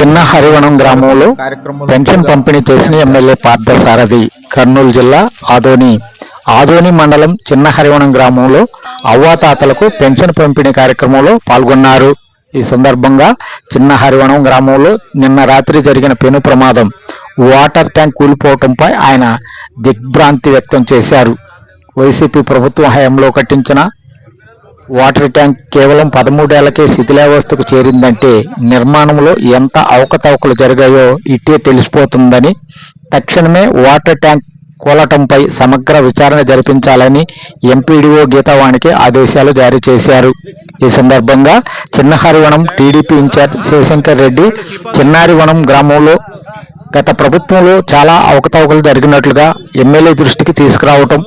చిన్న హరివనం గ్రామంలో పెన్షన్ పంపిణీ చేసిన ఎమ్మెల్యే పార్థసారథి కర్నూలు జిల్లా ఆదోని ఆదోని మండలం చిన్న హరివనం గ్రామంలో అవ్వాతాతలకు పెన్షన్ పంపిణీ కార్యక్రమంలో పాల్గొన్నారు. ఈ సందర్భంగా చిన్న హరివనం గ్రామంలో నిన్న రాత్రి జరిగిన పెను ప్రమాదం వాటర్ ట్యాంక్ కూలిపోవటంపై ఆయన దిగ్భ్రాంతి వ్యక్తం చేశారు. వైసీపీ ప్రభుత్వం హయాంలో కట్టించిన వాటర్ ట్యాంక్ కేవలం పదమూడేళ్ళకే శిథిలావస్థకు చేరిందంటే నిర్మాణంలో ఎంత అవకతవకలు జరిగాయో ఇట్టే తెలిసిపోతుందని తక్షణమే వాటర్ ట్యాంక్ కూలటంపై సమగ్ర విచారణ జరిపించాలని ఎంపీడీఓ గీతావాణికి ఆదేశాలు జారీ చేశారు. ఈ సందర్భంగా చిన్నహరివనం టీడీపీ ఇన్ఛార్జ్ శివశంకర్ రెడ్డి చిన్నారివనం గ్రామంలో గత ప్రభుత్వంలో చాలా అవకతవకలు జరిగినట్లుగా ఎమ్మెల్యే దృష్టికి తీసుకురావటం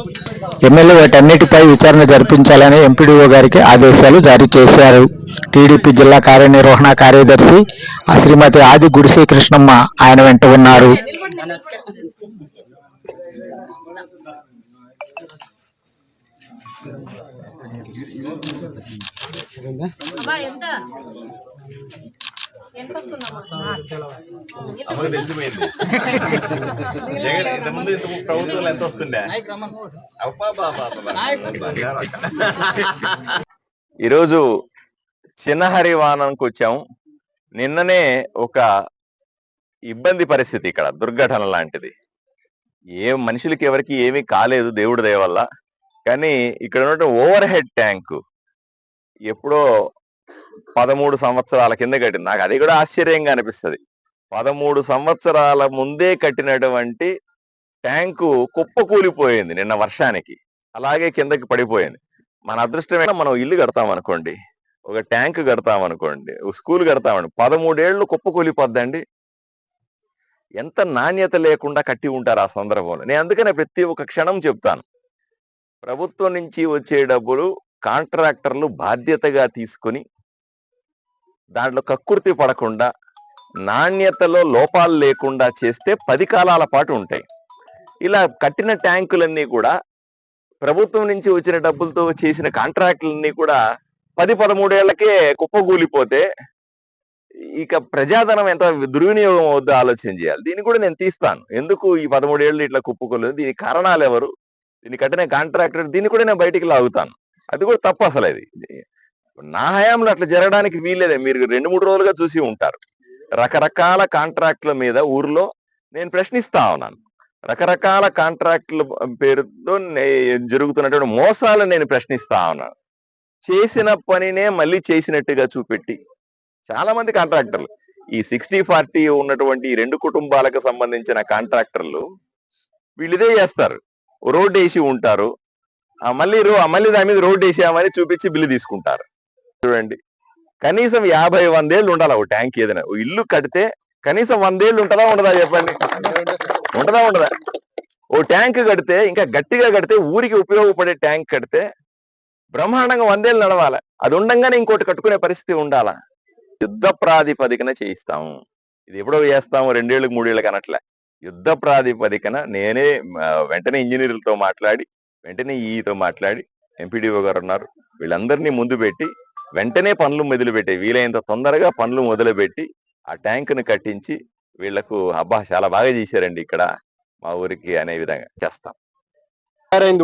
ఎమ్మెల్యే వాటన్నిటిపై విచారణ జరిపించాలని ఎంపీడీఓ గారికి ఆదేశాలు జారీ చేశారు. టీడీపీ జిల్లా కార్యనిర్వహణ కార్యదర్శి ఆ శ్రీమతి ఆది గుడిసే కృష్ణమ్మ ఆయన వెంట ఉన్నారు. ఎంత? తెలిసిపోయింది. జగన్ ఇంత ముందు ఇంత ప్రభుత్వంలో ఎంత వస్తుండే? అబ్బా బాబా ఈరోజు చిన్న హరివానంకి వచ్చాం. నిన్ననే ఒక ఇబ్బంది పరిస్థితి ఇక్కడ దుర్ఘటన లాంటిది. ఏ మనుషులకి ఎవరికి ఏమీ కాలేదు దేవుడి దయ వల్ల. కానీ ఇక్కడ ఉన్నటువంటి ఓవర్ హెడ్ ట్యాంకు ఎప్పుడో పదమూడు సంవత్సరాల కింద కట్టింది. నాకు అది కూడా ఆశ్చర్యంగా అనిపిస్తది. పదమూడు సంవత్సరాల ముందే కట్టినటువంటి ట్యాంకు కుప్పకూలిపోయింది నిన్న వర్షానికి. అలాగే కిందకి పడిపోయింది. మన అదృష్టమైన మనం ఇల్లు కడతాం అనుకోండి ఒక ట్యాంక్ కడతాం అనుకోండి ఒక స్కూల్ కడతామని పదమూడేళ్ళు కుప్పకూలిపోద్దండి ఎంత నాణ్యత లేకుండా కట్టి ఉంటారు ఆ సందర్భంలో. నేను అందుకనే ప్రతి ఒక్క క్షణం చెప్తాను. ప్రభుత్వం నుంచి వచ్చే డబ్బులు కాంట్రాక్టర్లు బాధ్యతగా తీసుకొని దాంట్లో కక్కుర్తి పడకుండా నాణ్యతలో లోపాలు లేకుండా చేస్తే పది కాలాల పాటు ఉంటాయి. ఇలా కట్టిన ట్యాంకులన్నీ కూడా ప్రభుత్వం నుంచి వచ్చిన డబ్బులతో చేసిన కాంట్రాక్టులన్నీ కూడా పది పదమూడేళ్ళకే కుప్పగూలిపోతే ఇక ప్రజాధనం ఎంత దుర్వినియోగం అవుద్దో ఆలోచన చేయాలి. దీన్ని కూడా నేను తీస్తాను. ఎందుకు ఈ పదమూడేళ్ళు ఇట్లా కుప్పకూలేదు దీని కారణాలు ఎవరు? దీన్ని కట్టిన కాంట్రాక్టర్ దీన్ని కూడా నేను బయటికి లాగుతాను. అది కూడా తప్పు అసలు అది నా హయాంలో అట్లా జరగడానికి వీల్లేదే. మీరు రెండు మూడు రోజులుగా చూసి ఉంటారు. రకరకాల కాంట్రాక్టుల మీద ఊర్లో నేను ప్రశ్నిస్తా ఉన్నాను. రకరకాల కాంట్రాక్టుల పేరుతో నే- జరుగుతున్నటువంటి మోసాలు నేను ప్రశ్నిస్తా ఉన్నాను చేసిన పనినే మళ్ళీ చేసినట్టుగా చూపెట్టి చాలా మంది కాంట్రాక్టర్లు ఈ సిక్స్టీ ఫార్టీ ఉన్నటువంటి ఈ రెండు కుటుంబాలకు సంబంధించిన కాంట్రాక్టర్లు వీళ్ళు చేస్తారు. రోడ్డు వేసి ఉంటారు. ఆ మళ్ళీ రో మళ్ళీ దాని మీద రోడ్ వేసామని చూపించి బిల్లు తీసుకుంటారు. చూడండి. కనీసం యాభై వందేళ్ళు ఉండాలి ఒక ట్యాంక్ ఏదైనా? ఓ ఇల్లు కడితే కనీసం వందేళ్ళు ఉంటుందా ఉండదా చెప్పండి? ఉంటదా ఉండదా? ఓ ట్యాంక్ కడితే ఇంకా గట్టిగా కడితే ఊరికి ఉపయోగపడే ట్యాంక్ కడితే బ్రహ్మాండంగా వందేళ్ళు నడవాలి? అది ఉండంగానే ఇంకోటి కట్టుకునే పరిస్థితి ఉండాలా? యుద్ధ ప్రాతిపదికన చేయిస్తాము. ఇది ఎప్పుడో చేస్తాము రెండేళ్ళకి మూడేళ్ళకి అనట్లే యుద్ధ ప్రాతిపదికన నేనే వెంటనే ఇంజనీర్లతో మాట్లాడి వెంటనే ఈతో మాట్లాడి ఎంపీడీఓ గారు ఉన్నారు. వీళ్ళందరినీ ముందు పెట్టి వెంటనే పనులు మొదలు పెట్టి వీలైనంత తొందరగా పనులు మొదలుపెట్టి ఆ ట్యాంకును కట్టించి వీళ్ళకు అబ్బా చాలా బాగా చేశారండి ఇక్కడ మా ఊరికి అనే విధంగా చేస్తాం.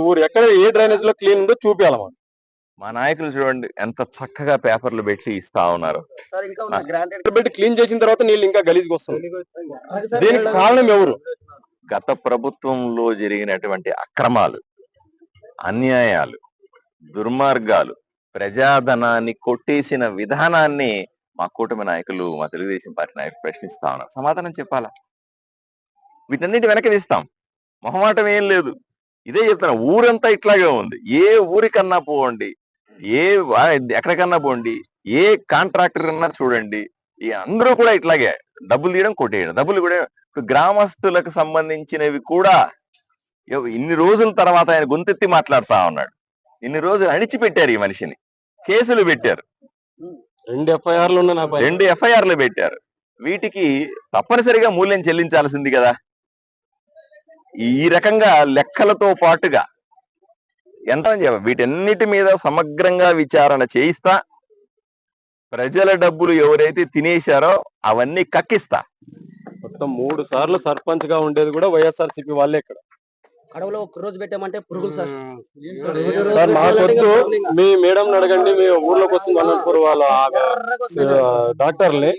ఊరు ఎక్కడ ఏ డ్రైనేజ్లో క్లీన్ ఉందో చూపించాలి మా నాయకులు చూడండి ఎంత చక్కగా పేపర్లు పెట్టి ఇస్తా ఉన్నారు. పెట్టి క్లీన్ చేసిన తర్వాత నీళ్ళు ఇంకా గలీజ్గా వస్తుంది. దీనికి కారణం ఎవరు? గత ప్రభుత్వంలో జరిగినటువంటి అక్రమాలు అన్యాయాలు దుర్మార్గాలు ప్రజాధనాన్ని కొట్టేసిన విధానాన్ని మా కూటమి నాయకులు మా తెలుగుదేశం పార్టీ నాయకులు ప్రశ్నిస్తా ఉన్నారు. సమాధానం చెప్పాలా? వీటన్నిటి వెనక్కి తీస్తాం. మొహమాటం ఏం లేదు. ఇదే చెప్తున్నా ఊరంతా ఇట్లాగే ఉంది. ఏ ఊరికన్నా పోండి ఏ వా- ఎక్కడికన్నా పోండి ఏ కాంట్రాక్టర్ అన్నా చూడండి ఈ అందరూ కూడా ఇట్లాగే డబ్బులు తీయడం కొట్టేయడం. డబ్బులు కూడా గ్రామస్తులకు సంబంధించినవి కూడా ఇన్ని రోజుల తర్వాత ఆయన గొంతెత్తి మాట్లాడుతా ఉన్నాడు. ఇన్ని రోజులు అణిచిపెట్టారు ఈ మనిషిని. కేసులు పెట్టారు. రెండు ఎఫ్ఐఆర్లు. రెండు ఎఫ్ఐఆర్లు పెట్టారు. వీటికి తప్పనిసరిగా మూల్యం చెల్లించాల్సింది కదా. ఈ రకంగా లెక్కలతో పాటుగా ఎంత వీటన్నిటి మీద సమగ్రంగా విచారణ చేయిస్తా. ప్రజల డబ్బులు ఎవరైతే తినేశారో అవన్నీ కక్కిస్తా. మొత్తం మూడు సార్లు సర్పంచ్గా ఉండేది కూడా వైఎస్ఆర్ సిపి వాళ్ళే ఇక్కడ. కడవలో ఒక్క రోజు పెట్టామంటే పురుగులు సార్. సార్ మాకొద్దు మీ మేడం అడగండి మీ ఊర్లోకి వస్తుంది అనంతపురం వాళ్ళ డాక్టర్ని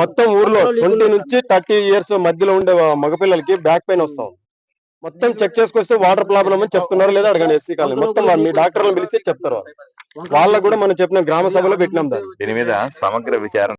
మొత్తం ఊర్లో ట్వంటీ నుంచి థర్టీ ఇయర్స్ మధ్యలో ఉండే మగపిల్లలకి బ్యాక్ పెయిన్ వస్తాం మొత్తం చెక్ చేసుకొస్తే వాటర్ ప్రాబ్లమ్ అని చెప్తున్నారు లేదా అడగండి ఎస్సీ కాలనీ. మొత్తం మీ డాక్టర్లను పిలిచి చెప్తారు వాళ్ళు. వాళ్ళకు కూడా మనం చెప్పిన గ్రామ సభలో పెట్టినాం దాన్ని దీని మీద సమగ్ర విచారణ